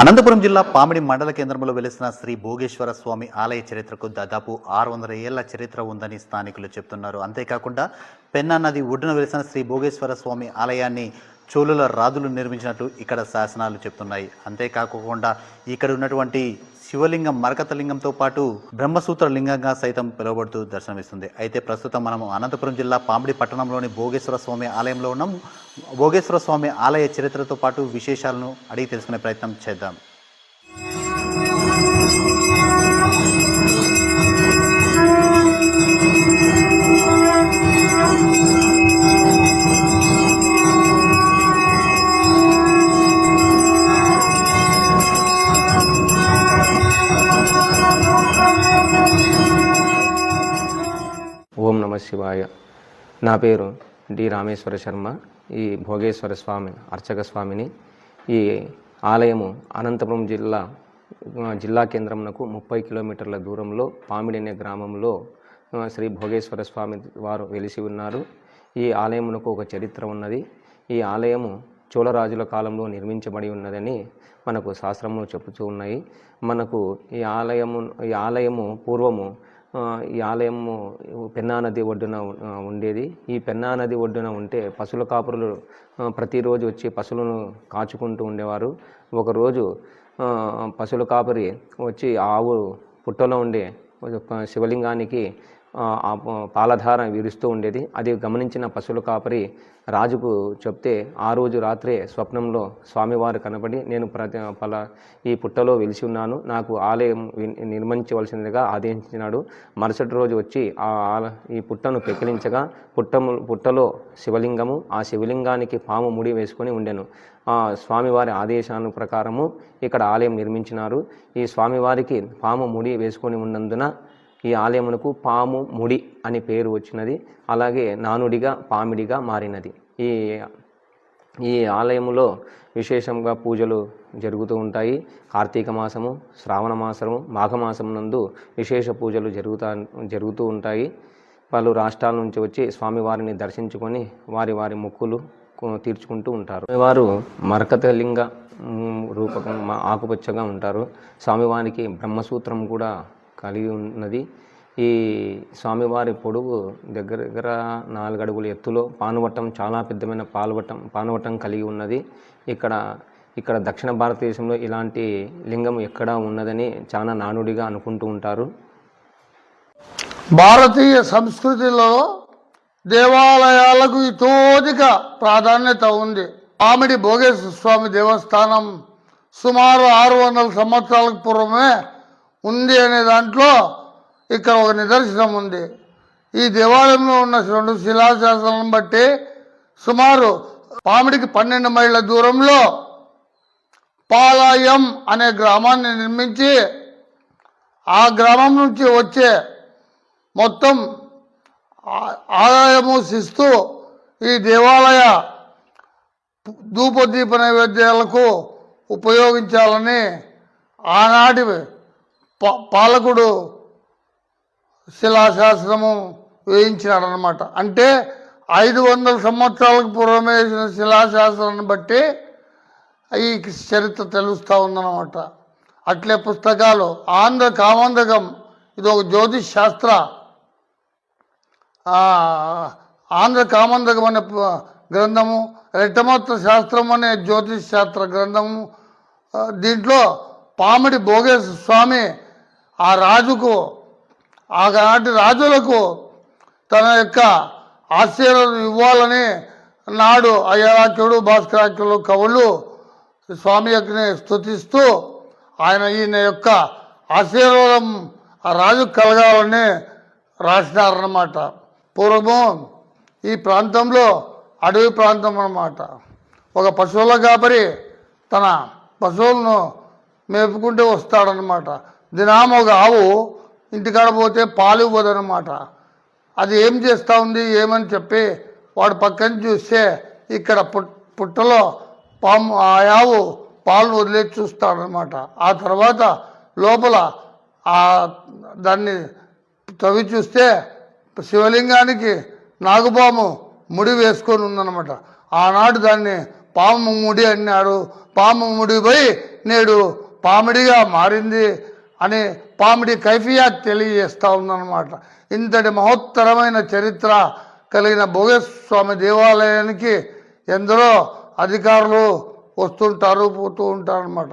అనంతపురం జిల్లా పామిడి మండల కేంద్రంలో వెలిసిన శ్రీ భోగేశ్వర స్వామి ఆలయ చరిత్రకు దాదాపు ఆరు వందల ఏళ్ళ చరిత్ర ఉందని స్థానికులు చెప్తున్నారు. అంతేకాకుండా పెన్నా నది ఒడ్డున వెలిసిన శ్రీ భోగేశ్వర స్వామి ఆలయాన్ని చోళుల రాజులు నిర్మించినట్టు ఇక్కడ శాసనాలు చెప్తున్నాయి. అంతేకాకుండా ఇక్కడ ఉన్నటువంటి శివలింగం మరకత లింగంతో పాటు బ్రహ్మసూత్ర లింగంగా సైతం పిలువబడుతూ దర్శనమిస్తుంది. అయితే ప్రస్తుతం మనం అనంతపురం జిల్లా పామిడి పట్టణంలోని భోగేశ్వర స్వామి ఆలయంలో ఉన్నాం. భోగేశ్వర స్వామి ఆలయ చరిత్రతో పాటు విశేషాలను అడిగి తెలుసుకునే ప్రయత్నం చేద్దాం. ఓం నమ శివాయ. నా పేరు డి రామేశ్వర శర్మ. ఈ భోగేశ్వర స్వామి అర్చక స్వామిని ఈ ఆలయము అనంతపురం జిల్లా జిల్లా కేంద్రమునకు ముప్పై కిలోమీటర్ల దూరంలో పామిడి అనే గ్రామంలో శ్రీ భోగేశ్వర స్వామి వారు వెలిసి ఉన్నారు. ఈ ఆలయమునకు ఒక చరిత్ర ఉన్నది. ఈ ఆలయము చోళరాజుల కాలంలో నిర్మించబడి ఉన్నదని మనకు శాస్త్రములు చెప్పుతూ ఉన్నాయి. మనకు ఈ ఆలయము ఈ ఆలయము పూర్వము ఈ ఆలయము పెన్నా నది ఒడ్డున ఉండేది. ఈ పెన్నా నది ఒడ్డున ఉంటే పశుల కాపురులు ప్రతిరోజు వచ్చి పశువులను కాచుకుంటూ ఉండేవారు. ఒకరోజు పశుల కాపరి వచ్చి ఆవు పుట్టలో ఉండే శివలింగానికి పాలధార వీరుస్తూ ఉండేది. అది గమనించిన పశువుల కాపరి రాజుకు చెప్తే ఆ రోజు రాత్రే స్వప్నంలో స్వామివారు కనబడి నేను ప్రతి పల ఈ పుట్టలో వెలిసి ఉన్నాను. నాకు ఆలయం నిర్మించవలసిందిగా ఆదేశించినాడు. మరుసటి రోజు వచ్చి ఆ ఆల ఈ పుట్టను పెకిలించగా పుట్టము పుట్టలో శివలింగము ఆ శివలింగానికి పాము ముడి వేసుకొని ఉండెను. ఆ స్వామివారి ఆదేశాను ప్రకారము ఇక్కడ ఆలయం నిర్మించినారు. ఈ స్వామివారికి పాము ముడి వేసుకొని ఉన్నందున ఈ ఆలయమునకు పాము ముడి అని పేరు వచ్చినది అలాగే నానుడిగా పామిడిగా మారినది. ఈ ఈ ఆలయములో విశేషంగా పూజలు జరుగుతూ ఉంటాయి. కార్తీక మాసము శ్రావణ మాసము మాఘమాసం నందు విశేష పూజలు జరుగుతా జరుగుతూ ఉంటాయి. పలు రాష్ట్రాల నుంచి వచ్చి స్వామివారిని దర్శించుకొని వారి వారి మొక్కులు తీర్చుకుంటూ ఉంటారు. వారు మరకతలింగ రూపకం ఆకుపచ్చగా ఉంటారు. స్వామివారికి బ్రహ్మసూత్రం కూడా కలిగి ఉన్నది. ఈ స్వామివారి పొడుగు దగ్గర దగ్గర నాలుగు అడుగుల ఎత్తులో పానువట్టం చాలా పెద్దమైన పాలువట్టం పానువట్టం కలిగి ఉన్నది. ఇక్కడ ఇక్కడ దక్షిణ భారతదేశంలో ఇలాంటి లింగం ఎక్కడా ఉన్నదని చాలా నానుడిగా అనుకుంటూ ఉంటారు. భారతీయ సంస్కృతిలో దేవాలయాలకు ఇతోధిక ప్రాధాన్యత ఉంది. ఆమిడి భోగేశ్వర స్వామి దేవస్థానం సుమారు ఆరు వందల సంవత్సరాలకు పూర్వమే ఉంది అనే దాంట్లో ఇక్కడ ఒక నిదర్శనం ఉంది. ఈ దేవాలయంలో ఉన్న రెండు శిలాశాసనాలను బట్టి సుమారు పామిడికి పన్నెండు మైళ్ళ దూరంలో పాలాయం అనే గ్రామాన్ని నిర్మించి ఆ గ్రామం నుంచి వచ్చే మొత్తం ఆదాయము శిస్తూ ఈ దేవాలయ ధూపదీప నైవేద్యాలకు ఉపయోగించాలని ఆనాటి పాలకుడు శిలాశాసనము వేయించినాడనమాట అంటే ఐదు వందల సంవత్సరాలకు పూర్వమే వేసిన శిలాశాసనాన్ని బట్టి ఈ చరిత్ర తెలుస్తూ ఉందన్నమాట. అట్లే పుస్తకాలు ఆంధ్ర కామందకం ఇది ఒక జ్యోతిష్ శాస్త్ర. ఆంధ్ర కామందకం అనే గ్రంథము రెట్టమత్త శాస్త్రం అనే జ్యోతిష్ శాస్త్ర గ్రంథము దీంట్లో పామిడి భోగేశ్వర స్వామి ఆ రాజుకు ఆనాటి రాజులకు తన యొక్క ఆశీర్వాదం ఇవ్వాలని నాడు అయ్యరాఖ్యుడు భాస్కరాఖ్యులు కవులు స్వామి యొక్కని స్థుతిస్తూ ఆయన ఈయన యొక్క ఆశీర్వాదం ఆ రాజు కలగాలని రాసినారన్నమాట. పూర్వము ఈ ప్రాంతంలో అడవి ప్రాంతం అన్నమాట. ఒక పశువుల కాపరి తన పశువులను మేపుకుంటూ వస్తాడనమాట దినామ ఒక ఆవు ఇంటికాడ పోతే పాలు ఇవ్వదనమాట అది ఏం చేస్తూ ఉంది ఏమని చెప్పి వాడు పక్కన చూస్తే ఇక్కడ పుట్ పుట్టలో పాము ఆ ఆవు పాలు వదిలేసి చూస్తాడనమాట ఆ తర్వాత లోపల ఆ దాన్ని తవ్వి చూస్తే శివలింగానికి నాగుపాము ముడి వేసుకొని ఉందన్నమాట. ఆనాడు దాన్ని పాము ముడి అన్నాడు. పాము ముడిపోయి నేడు పామిడిగా మారింది. అని పామిడి కైఫియాత్ తెలియజేస్తూ ఉందన్నమాట. ఇంతటి మహోత్తరమైన చరిత్ర కలిగిన భోగేశ్వర దేవాలయానికి ఎందరో అధికారులు వస్తుంటారు పోతూ ఉంటారనమాట